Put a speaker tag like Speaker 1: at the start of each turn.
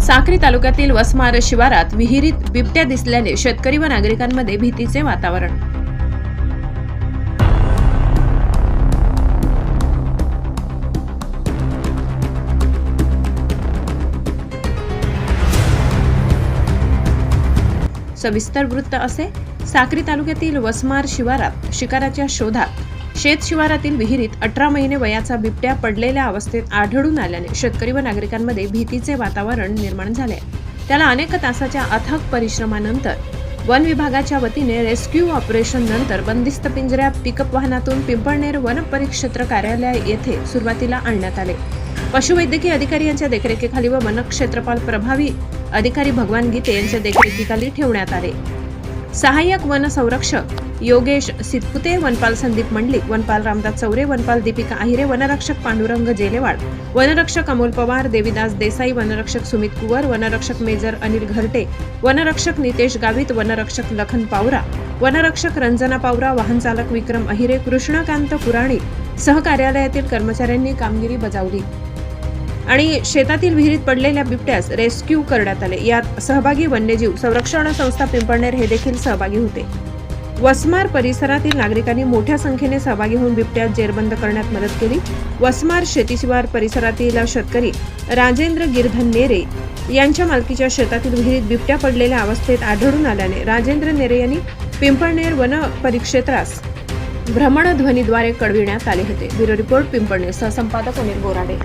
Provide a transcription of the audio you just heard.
Speaker 1: साक्री तालुक्यातील वसमार शिवारात विहिरीत बिबट्या दिसल्याने शेतकरी व नागरिकांमध्ये भीतीचे वातावरण. सविस्तर वृत्त असे साक्री तालुक्यातील वसमार शिवारात शिकाराच्या शोधात शेत शिवारातील विहिरीत अठरा महिने वयाचा बिबट्या पडलेल्या अवस्थेत आढळून आल्याने शेतकरी व नागरिकांमध्ये भीतीचे वातावरण निर्माण झाले. त्याला अनेक तासाच्या अथक परिश्रमानंतर वन विभागाच्या वतीने रेस्क्यू ऑपरेशन नंतर बंदिस्त पिंजऱ्यात पिकअप वाहनातून पिंपळनेर वन परिक्षेत्र कार्यालय येथे सुरुवातीला आणण्यात आले. पशुवैद्यकीय अधिकारी यांच्या देखरेखीखाली व वनक्षेत्रपाल प्रभावी अधिकारी भगवान गीते यांच्या देखरेखीखाली ठेवण्यात आले. सहाय्यक वन संरक्षक योगेश सितपुते वनपाल संदीप मंडलिक वनपाल रामदास चौरे वनपाल दीपिका आहिरे वनरक्षक पांडुरंग जेलेवाड वनरक्षक अमोल पवार देविदास देसाई वनरक्षक सुमित कुवर वनरक्षक मेजर अनिल घरटे वनरक्षक नितेश गावित वनरक्षक लखन पावरा वनरक्षक रंजना पावरा वाहनचालक विक्रम अहिरे कृष्णकांत पुराणी सहकार्यालयातील कर्मचाऱ्यांनी कामगिरी बजावली. आणि शेतातील विहिरीत पडलेल्या बिबट्यास रेस्क्यू करण्यात आले. यात सहभागी वन्यजीव संरक्षण संस्था पिंपळनेर हे देखील सहभागी होते. वसमार परिसरातील नागरिकांनी मोठ्या संख्येने सहभागी होऊन बिबट्यात जेरबंद करण्यात मदत केली. वसमार शेतीशिवार परिसरातील शेतकरी राजेंद्र गिरधन नेरे यांच्या मालकीच्या शेतातील विहिरीत बिबट्या पडलेल्या अवस्थेत आढळून आल्याने राजेंद्र नेरे यांनी पिंपळनेर वन परिक्षेत्रास भ्रमणध्वनीद्वारे कळविण्यात आले होते. ब्युरो रिपोर्ट पिंपळनेर सहसंपादक अनिल बोराडे.